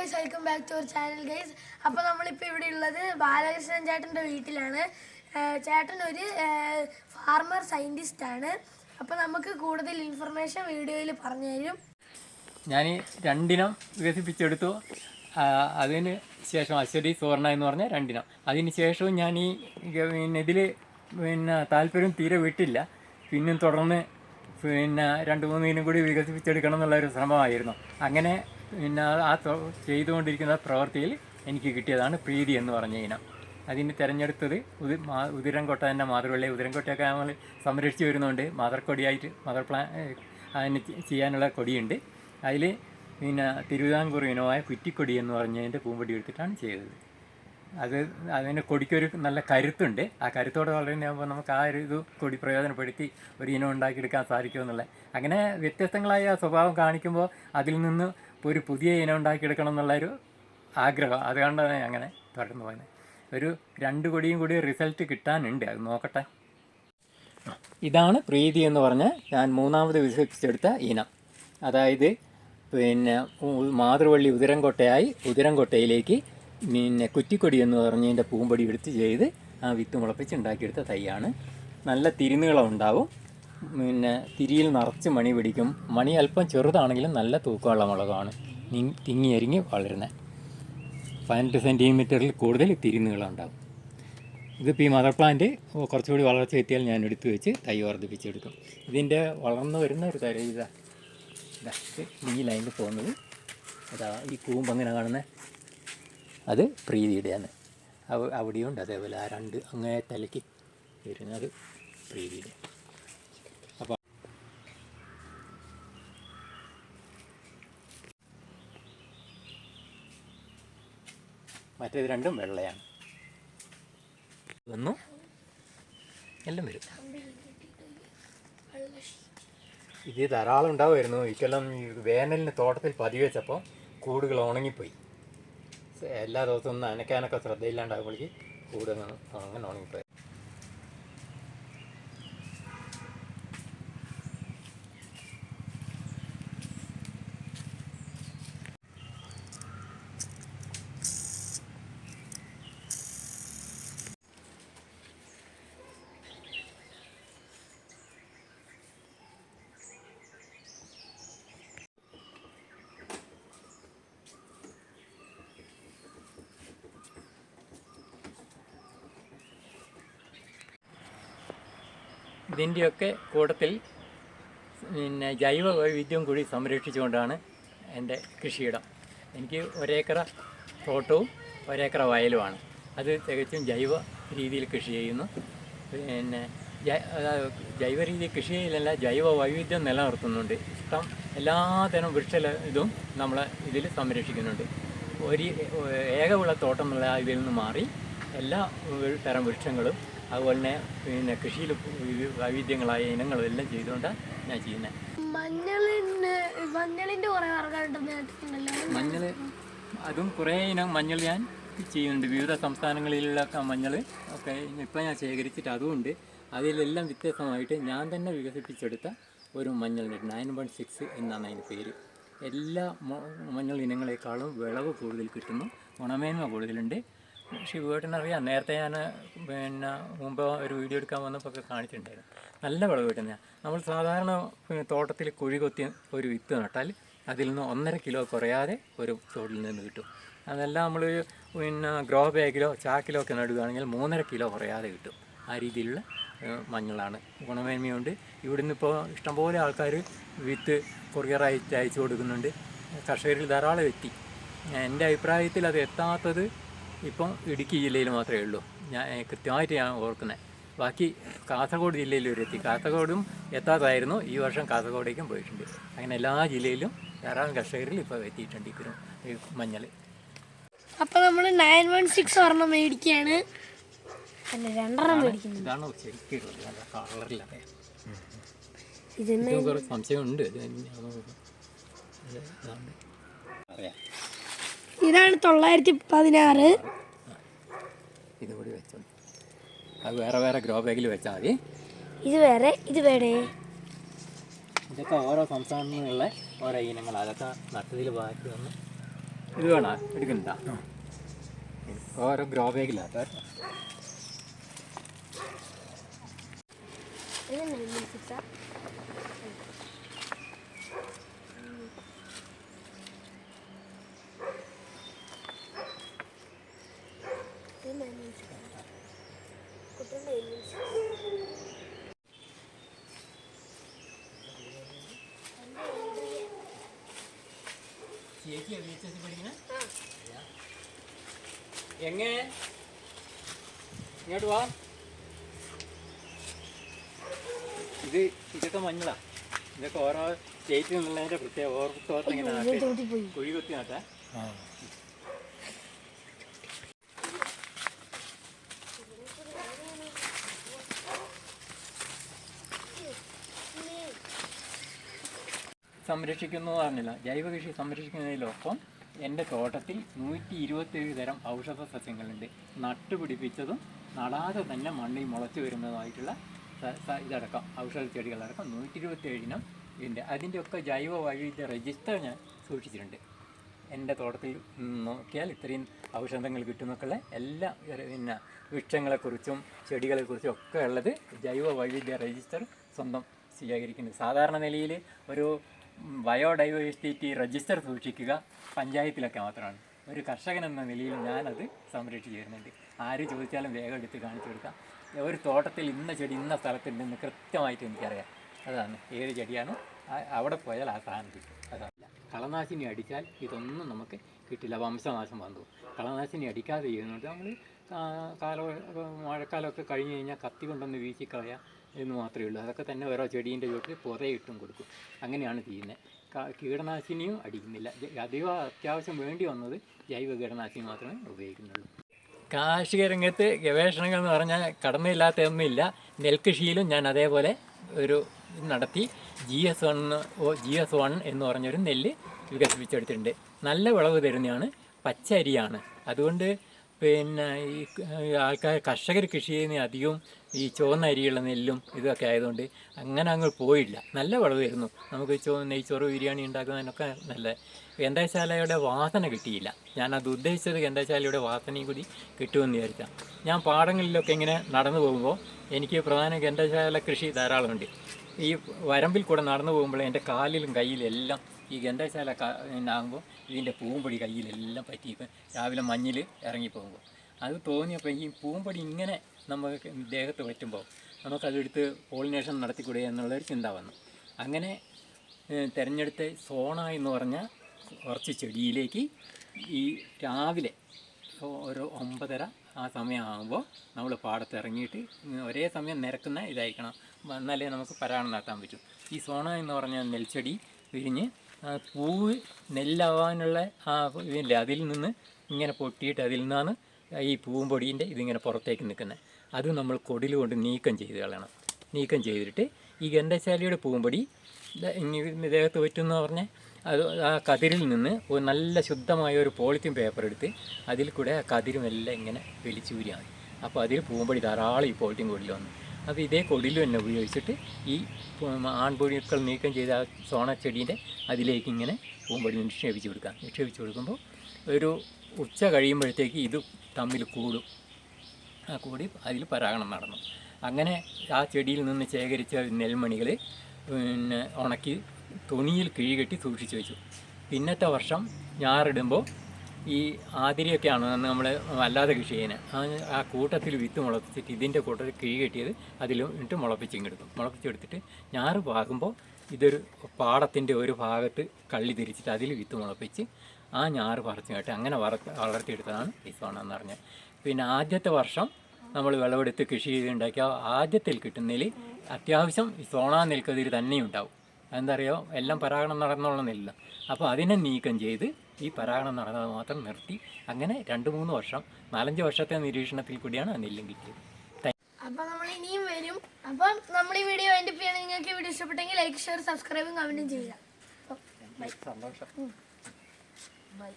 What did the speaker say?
Guys welcome back to our channel guys അപ്പോൾ നമ്മളിപ്പോൾ ഇവിടെ ഉള്ളത് ബാലകൃഷ്ണൻ ചേട്ടന്റെ വീട്ടിലാണ്. ചേട്ടൻ ഒരു ഫാർമർ സയന്റിസ്റ്റ് ആണ്. അപ്പോൾ നമുക്ക് കൂടുതൽ ഇൻഫർമേഷൻ വീഡിയോയിൽ പറഞ്ഞു തരും. ഞാൻ രണ്ടിനം വികസിപ്പിച്ചെടുത്തു. അതിന് ശേഷം അശ്വതി സുവർണ എന്ന് പറഞ്ഞ രണ്ടിനം. അതിന് ശേഷവും ഞാൻ ഈ പിന്നെ ഇതിൽ പിന്നെ താല്പര്യം തീരെ വിട്ടില്ല. പിന്നെ തുടർന്ന് പിന്നെ രണ്ട് മൂന്ന് ദിനം കൂടി വികസിപ്പിച്ചെടുക്കണം എന്നുള്ള ഒരു ശ്രമമായിരുന്നു. അങ്ങനെ പിന്നെ ആ ചെയ്തുകൊണ്ടിരിക്കുന്ന പ്രവൃത്തിയിൽ എനിക്ക് കിട്ടിയതാണ് പ്രീതി എന്ന് പറഞ്ഞ ഇനം. അതിന് തിരഞ്ഞെടുത്തത് ഉതി മാ ഉതിരംകൊട്ട തന്നെ മാതൃവള്ളി. ഉതിരംകൊട്ടയൊക്കെ നമ്മൾ സംരക്ഷിച്ച് വരുന്നുണ്ട്. മാതൃക്കൊടിയായിട്ട് മദർ പ്ലാ ഏഹ് അതിന് ചെയ്യാനുള്ള കൊടിയുണ്ട്. അതിൽ പിന്നെ തിരുവിതാംകൂർ ഇനമായ കുറ്റിക്കൊടി എന്ന് പറഞ്ഞതിന്റെ പൂമ്പൊടി എടുത്തിട്ടാണ് ചെയ്തത്. അത് അതിന് കൊടിക്കൊരു നല്ല കരുത്തുണ്ട്. ആ കരുത്തോടെ വളരുന്നതാകുമ്പോൾ നമുക്ക് ആ ഒരു ഇത് കൊടി പ്രയോജനപ്പെടുത്തി ഒരു ഇനം ഉണ്ടാക്കിയെടുക്കാൻ സാധിക്കുമെന്നുള്ള. അങ്ങനെ വ്യത്യസ്തങ്ങളായ സ്വഭാവം കാണിക്കുമ്പോൾ അതിൽ നിന്ന് ഒരു പുതിയ ഇനം ഉണ്ടാക്കിയെടുക്കണം എന്നുള്ളൊരു ആഗ്രഹം. അതുകൊണ്ടാണ് അങ്ങനെ തുടർന്ന് പോയത്. ഒരു രണ്ട് കൊടിയും കൂടി റിസൾട്ട് കിട്ടാനുണ്ട്. അത് നോക്കട്ടെ. ഇതാണ് പ്രീതി എന്ന് പറഞ്ഞ ഞാൻ മൂന്നാമത് വികസിപ്പിച്ചെടുത്ത ഇനം. അതായത് പിന്നെ മാതൃവള്ളി ഉതിരംകൊട്ടയായി ഉതിരംകൊട്ടയിലേക്ക് പിന്നെ കുറ്റിക്കൊടി എന്ന് പറഞ്ഞതിന്റെ പൂമ്പൊടി എടുത്ത് ചെയ്ത് ആ വിത്ത് മുളപ്പിച്ച് ഉണ്ടാക്കിയെടുത്ത തൈയാണ്. നല്ല തിരുനീളം ഉണ്ടാവും. പിന്നെ തിരിയിൽ നിറച്ച് മണി പിടിക്കും. മണി അല്പം ചെറുതാണെങ്കിലും നല്ല തൂക്കമുള്ള മുളകാണ്. തിങ്ങി അരിങ്ങി വളരുന്നത് പതിനെട്ട് സെന്റിമീറ്ററിൽ കൂടുതൽ തിരിനീളം ഉണ്ടാവും ഇതിപ്പോൾ ഈ മദർ പ്ലാന്റ് കുറച്ചുകൂടി വളർച്ച എത്തിയാൽ ഞാൻ എടുത്തു വെച്ച് തൈ വർദ്ധിപ്പിച്ചെടുക്കും. ഇതിന്റെ വളർന്നു വരുന്ന ഒരു തരം ഇതാ. ഈ ലൈനിൽ പോകുന്നത്. അതാ ഈ കൂമ്പ് അങ്ങനെ കാണുന്നത് അത് പ്രീതിയുടെയാണ്. അവ അവിടെയുണ്ട് അതേപോലെ ആ രണ്ട് അങ്ങേ തലയ്ക്ക് വരുന്നത് പ്രീതിയുടെ അപ്പോൾ മറ്റേത് രണ്ടും വെള്ളയാണ്. വന്നു. എല്ലാം വരും. ഇത് ധാരാളം ഉണ്ടാവുമായിരുന്നു. ഇക്കെല്ലാം വേനലിന് തോട്ടത്തിൽ പതിവെച്ചപ്പോൾ കൂടുകൾ ഉണങ്ങിപ്പോയി. എല്ലാ ദിവസവും ഒന്ന് അനക്കാനൊക്കെ ശ്രദ്ധയില്ലാണ്ടാകുമ്പോഴേക്ക് കൂട് അങ്ങ് അങ്ങനെ ഉണങ്ങിപ്പോയി. ഇതിന്റെയൊക്കെ കൂട്ടത്തിൽ പിന്നെ ജൈവ വൈവിധ്യം കൂടി സംരക്ഷിച്ചുകൊണ്ടാണ് എന്റെ കൃഷിയിടം. എനിക്ക് ഒരേക്കറ തോട്ടവും ഒരേക്കറ വയലുമാണ്. അത് തികച്ചും ജൈവ രീതിയിൽ കൃഷി ചെയ്യുന്നു. പിന്നെ ജൈവ കൃഷി ചെയ്യലല്ല ജൈവ വൈവിധ്യം നിലനിർത്തുന്നുണ്ട്. ഇഷ്ടം എല്ലാത്തരം വൃക്ഷ ഇതും നമ്മൾ ഇതിൽ സംരക്ഷിക്കുന്നുണ്ട്. ഒരു ഏകവിള തോട്ടം എന്നുള്ള ഇതിൽ നിന്ന് മാറി എല്ലാ തരം വൃക്ഷങ്ങളും അതുപോലെ തന്നെ പിന്നെ കൃഷിയിൽ വൈവിധ്യങ്ങളായ ഇനങ്ങളെല്ലാം എല്ലാം ചെയ്തുകൊണ്ടാണ് ഞാൻ ചെയ്യുന്നത് മഞ്ഞളിന് മഞ്ഞളിന്റെ കുറേ വർഗമുണ്ടെന്ന് കേട്ടിട്ടുണ്ടല്ലോ മഞ്ഞൾ അതും കുറേ ഇനം മഞ്ഞൾ ഞാൻ ചെയ്യുന്നുണ്ട്. വിവിധ സംസ്ഥാനങ്ങളിലുള്ള മഞ്ഞൾ ഒക്കെ ഇപ്പം ഞാൻ ശേഖരിച്ചിട്ട് അതുമുണ്ട്. അതിലെല്ലാം വ്യത്യസ്തമായിട്ട് ഞാൻ തന്നെ വികസിപ്പിച്ചെടുത്ത ഒരു മഞ്ഞൾ നയൻ വൺ സിക്സ് എന്നാണ് അതിന്റെ പേര്. എല്ലാ മഞ്ഞൾ ഇനങ്ങളെക്കാളും വിളവ് കൂടുതൽ കിട്ടുന്നു ഗുണമേന്മ കൂടുതലുണ്ട്. ശിവേട്ടനറിയാം നേരത്തെ ഞാൻ പിന്നെ മുമ്പ് ഒരു വീഡിയോ എടുക്കാൻ വന്നപ്പോൾ ഒക്കെ കാണിച്ചിട്ടുണ്ടായിരുന്നു. നല്ല വിളവ് കിട്ടുന്നതാണ് നമ്മൾ സാധാരണ തോട്ടത്തിൽ കുഴി കൊത്തി ഒരു വിത്ത് നട്ടാൽ അതിൽ നിന്ന് ഒന്നര കിലോ കുറയാതെ ഒരു തോട്ടിൽ നിന്ന് കിട്ടും. അതെല്ലാം നമ്മൾ പിന്നെ ഗ്രോ ബാഗിലോ ചാക്കിലോ ഒക്കെ നടുകയാണെങ്കിൽ മൂന്നര കിലോ കുറയാതെ കിട്ടും. ആ രീതിയിലുള്ള മഞ്ഞളാണ്. ഗുണമേന്മയുണ്ട്. ഇവിടുന്ന് ഇപ്പോൾ ഇഷ്ടംപോലെ ആൾക്കാർ വിത്ത് കൊറിയർ അയച്ച് അയച്ചു കൊടുക്കുന്നുണ്ട്. കർഷകരിൽ ധാരാളം എത്തി. എന്റെ അഭിപ്രായത്തിൽ അത് എത്താത്തത് ഇപ്പം ഇടുക്കി ജില്ലയിൽ മാത്രമേ ഉള്ളൂ. ഞാൻ കൃത്യമായിട്ട് ഞാൻ ഓർക്കുന്നത് ബാക്കി കാസർഗോഡ് ജില്ലയിൽ വരെ എത്തി. കാസർഗോഡും എത്താതായിരുന്നു. ഈ വർഷം കാസർഗോഡേക്കും പോയിട്ടുണ്ട്. അങ്ങനെ എല്ലാ ജില്ലയിലും ധാരാളം കർഷകരിൽ ഇപ്പോൾ എത്തിയിട്ടുണ്ട് ഇപ്പം മഞ്ഞൾ. അപ്പോൾ നമ്മൾ നയൻ വൺ സിക്സ് ഒരെണ്ണം മേടിക്കുകയാണ് അല്ല രണ്ടെണ്ണം മേടിക്കുന്നു ഇതാണ് ശരിക്കും ഇതിന് സംശയമുണ്ട്. അറിയാം. ഇതാണ് തൊള്ളായിരത്തി പതിനാറ്. ഇതുകൂടി വെച്ചോ അത് വേറെ വേറെ ഗ്രോ ബാഗിൽ വെച്ചാൽ മതി. ഇത് വേറെ ഇത് വേണേ ഇതൊക്കെ ഓരോ സംസ്ഥാനങ്ങളിലുള്ള ഓരോ ഇനങ്ങൾ അതൊക്കെ നട്ടതിൽ ബാക്കി വന്ന് ഇത് വേണോ? എടുക്കണ്ട? ഓരോ ഗ്രോ ബാഗിലാത്ത സിക്സ് ചേച്ചി വി എച്ച് എസ് പഠിക്കണേ എങ്ങനെ ഇങ്ങോട്ട് വാ. ഇത് ഇതൊക്കെ മഞ്ഞളാ. ഇതൊക്കെ ഓരോ സ്റ്റേറ്റിൽ നിന്നുള്ളതിന്റെ പ്രത്യേക പോയി കുഴി കുത്തി നട്ടാ സംരക്ഷിക്കുന്നു പറഞ്ഞില്ല ജൈവ കൃഷി സംരക്ഷിക്കുന്നതിലൊപ്പം എന്റെ തോട്ടത്തിൽ നൂറ്റി ഇരുപത്തേഴ് തരം ഔഷധ സസ്യങ്ങളുണ്ട്. നട്ടുപിടിപ്പിച്ചതും നടാതെ തന്നെ മണ്ണിൽ മുളച്ചു സ- ഇതടക്കം ഔഷധ ചെടികളടക്കം നൂറ്റി ഇരുപത്തേഴിനം ഉണ്ട് അതിന്റെയൊക്കെ ജൈവ വൈവിധ്യ രജിസ്റ്റർ ഞാൻ സൂക്ഷിച്ചിട്ടുണ്ട്. എന്റെ തോട്ടത്തിൽ നോക്കിയാൽ ഇത്രയും ഔഷധങ്ങൾ കിട്ടുന്നൊക്കെയുള്ള എല്ലാ പിന്നെ വൃക്ഷങ്ങളെക്കുറിച്ചും ചെടികളെക്കുറിച്ചും ഒക്കെ ഉള്ളത് ജൈവ വൈവിധ്യ രജിസ്റ്റർ സ്വന്തം സ്വീകരിക്കുന്നത് സാധാരണ നിലയിൽ ഒരു ബയോഡൈവേഴ്സിറ്റി രജിസ്റ്റർ സൂക്ഷിക്കുക പഞ്ചായത്തിലൊക്കെ മാത്രമാണ്. ഒരു കർഷകൻ എന്ന നിലയിൽ ഞാനത് സംരക്ഷിച്ച് വരുന്നുണ്ട് ആര് ചോദിച്ചാലും വേഗം എടുത്ത് കാണിച്ചു കൊടുക്കാം. ഒരു തോട്ടത്തിൽ ഇന്ന ചെടി ഇന്ന സ്ഥലത്തുണ്ടെന്ന് കൃത്യമായിട്ട് എനിക്കറിയാം. അതാണ്. ഏത് ചെടിയാണ്. അവിടെ പോയാൽ ആ സാധനം കിട്ടും. അതല്ല കളനാശിനി അടിച്ചാൽ ഇതൊന്നും നമുക്ക് കിട്ടില്ല. വംശനാശം വന്നു. കളനാശിനി അടിക്കാതെ ചെയ്യുന്നുണ്ട് നമ്മൾ കാല മഴക്കാലമൊക്കെ കഴിഞ്ഞ് കഴിഞ്ഞാൽ കത്തി കൊണ്ടൊന്ന് വീശിക്കളയാം എന്ന് മാത്രമേ ഉള്ളൂ. അതൊക്കെ തന്നെ ഓരോ ചെടീന്റെ ചുവട്ടിൽ പുതയിട്ടും കൊടുക്കും. അങ്ങനെയാണ് ചെയ്യുന്നത് കീടനാശിനിയും അടിക്കുന്നില്ല. അധികം അത്യാവശ്യം വേണ്ടി വന്നത് ജൈവ കീടനാശിനി മാത്രമേ ഉപയോഗിക്കുന്നുള്ളൂ. കാർഷിക രംഗത്ത് ഗവേഷണങ്ങൾ എന്ന് പറഞ്ഞാൽ കടന്നില്ലാത്തൊന്നുമില്ല നെൽകൃഷിയിലും ഞാൻ അതേപോലെ ഒരു നടത്തി. G S one G S one എന്ന് പറഞ്ഞൊരു നെല്ല് വികസിപ്പിച്ചെടുത്തിട്ടുണ്ട്. നല്ല വിളവ് തരുന്നതാണ്. പച്ചരിയാണ്. അതുകൊണ്ട് പിന്നെ ഈ ആൾക്കാർ കർഷകർ കൃഷി ചെയ്യുന്ന അധികവും ഈ ചുവന്ന അരിയുള്ള നെല്ലും ഇതൊക്കെ ആയതുകൊണ്ട് അങ്ങനെ അങ്ങ് പോയില്ല. നല്ല വിളവായിരുന്നു. നമുക്ക് ചോ നെയ്ച്ചോറ് ബിരിയാണി ഉണ്ടാക്കുന്നതിനൊക്കെ നല്ല. ഗന്ധശാലയുടെ വാസന കിട്ടിയില്ല. ഞാനത് ഉദ്ദേശിച്ചത് ഗന്ധശാലയുടെ വാസനയും കൂടി കിട്ടുമെന്ന് വിചാരിച്ചാൽ ഞാൻ പാടങ്ങളിലൊക്കെ ഇങ്ങനെ നടന്നു പോകുമ്പോൾ എനിക്ക് പ്രധാന ഗന്ധശാല കൃഷി ധാരാളമുണ്ട്. ഈ വരമ്പിൽ കൂടെ നടന്നു പോകുമ്പോൾ എന്റെ കാലിലും കയ്യിലും എല്ലാം ഈ ഗന്ധശാല ആകുമ്പോൾ ഇതിന്റെ പൂമ്പൊടി കയ്യിലെല്ലാം പറ്റിയിരിക്കും രാവിലെ മഞ്ഞിൽ ഇറങ്ങിപ്പോകുമ്പോൾ അത് തോന്നിയപ്പോൾ ഈ പൂമ്പൊടി ഇങ്ങനെ നമുക്ക് ദേഹത്ത് പറ്റുമ്പോൾ നമുക്കതെടുത്ത് പോളിനേഷൻ നടത്തിക്കൂടെ എന്നുള്ളൊരു ചിന്ത വന്നു. അങ്ങനെ തിരഞ്ഞെടുത്ത സോണ എന്ന് പറഞ്ഞ കുറച്ച് ചെടിയിലേക്ക് ഈ രാവിലെ ഒരു ഒമ്പതര ആ സമയമാകുമ്പോൾ നമ്മൾ പാടത്ത് ഇറങ്ങിയിട്ട് ഒരേ സമയം നിരക്കുന്ന ഇതായിരിക്കണം. വന്നാലേ നമുക്ക് പരാഗണം നടത്താൻ പറ്റും. ഈ സോണ എന്ന് പറഞ്ഞ നെൽച്ചെടി വിരിഞ്ഞ് പൂവ് നെല്ലാവാനുള്ള ആ ഇതില്ലേ അതിൽ നിന്ന് ഇങ്ങനെ പൊട്ടിയിട്ട് അതിൽ നിന്നാണ് ഈ പൂവും പൊടിയിന്റെ ഇതിങ്ങനെ പുറത്തേക്ക് നിൽക്കുന്നത്. അത് നമ്മൾ കൊടിൽ കൊണ്ട് നീക്കം ചെയ്ത് കളയണം. നീക്കം ചെയ്തിട്ട് ഈ ഗന്ധശാലിയുടെ പൂമ്പൊടി ദ- ഇങ്ങ് ദേഹത്ത് പറ്റുമെന്ന് പറഞ്ഞാൽ അത് ആ കതിരിൽ നിന്ന് ഒരു നല്ല ശുദ്ധമായ ഒരു പോളിത്തീൻ പേപ്പർ എടുത്ത് അതിൽ കൂടെ ആ കതിരുമെല്ലാം ഇങ്ങനെ വലിച്ചൂരിയാണ് അപ്പോൾ അതിൽ പൂമ്പൊടി ധാരാളം ഈ പോളിത്തീൻ കൊടിൽ വന്നു. അപ്പോൾ ഇതേ കൊടിൽ തന്നെ ഉപയോഗിച്ചിട്ട് ഈ ആൺപൊടിക്കൾ നീക്കം ചെയ്ത ആ സോണ ചെടീന്റെ അതിലേക്ക് ഇങ്ങനെ പൂമ്പൊടി നിക്ഷേപിച്ച് കൊടുക്കാം. നിക്ഷേപിച്ച് കൊടുക്കുമ്പോൾ ഒരു ഉച്ച കഴിയുമ്പോഴത്തേക്ക് ഇത് തമ്മിൽ കൂടും. ആ കൂടി അതിൽ പരാഗണം നടന്നു. അങ്ങനെ ആ ചെടിയിൽ നിന്ന് ശേഖരിച്ച നെൽമണികൾ പിന്നെ ഉണക്കി തുണിയിൽ കിഴികെട്ടി സൂക്ഷിച്ചു വെച്ചു. പിന്നത്തെ വർഷം ഞാറിടുമ്പോൾ ഈ ആതിരയൊക്കെയാണ് നമ്മൾ അല്ലാതെ കൃഷി ചെയ്യുന്നത് ആ കൂട്ടത്തിൽ വിത്ത് മുളപ്പിച്ചിട്ട് ഇതിന്റെ കൂട്ടത്തിൽ കിഴി കെട്ടിയത് അതിൽ ഇട്ട് മുളപ്പിച്ചിങ്ങെടുക്കും മുളപ്പിച്ചെടുത്തിട്ട് ഞാറ് പാകുമ്പോൾ ഇതൊരു പാടത്തിന്റെ ഒരു ഭാഗത്ത് കള്ളി തിരിച്ചിട്ട് അതിൽ വിത്ത് മുളപ്പിച്ച് ആ ഞാറ് പറിച്ചു കേട്ട് അങ്ങനെ വളർത്തി വളർത്തിയെടുത്തതാണ് ഈ സോണ എന്ന് പറഞ്ഞത് പിന്നെ ആദ്യത്തെ വർഷം നമ്മൾ വിളവെടുത്ത് കൃഷി ചെയ്തുണ്ടാക്കിയ ആദ്യത്തിൽ കിട്ടുന്നതിൽ അത്യാവശ്യം സോണ നെൽക്കതിർ തന്നെ ഉണ്ടാവും അതെന്തറിയോ എല്ലാം പരാഗണം നടന്നോളന്നില്ല അപ്പോൾ അതിനെ നീക്കം ചെയ്ത് ഈ പരാഗണം നടന്നത് മാത്രം നിർത്തി. അങ്ങനെ രണ്ട് മൂന്ന് വർഷം നാലഞ്ച് വർഷത്തെ നിരീക്ഷണത്തിൽ കൂടിയാണ് നെല്ലും കിട്ടിയത് അപ്പോൾ അപ്പൊ നമ്മൾ ഇനിയും വരും. അപ്പം നമ്മൾ ഈ വീഡിയോ എന്റെ ചെയ്യണം നിങ്ങൾക്ക് ഈ വീഡിയോ ഇഷ്ടപ്പെട്ടെങ്കിൽ ലൈക്ക് ഷെയർ സബ്സ്ക്രൈബും കമന്റും ചെയ്യുക സന്തോഷം. ബൈ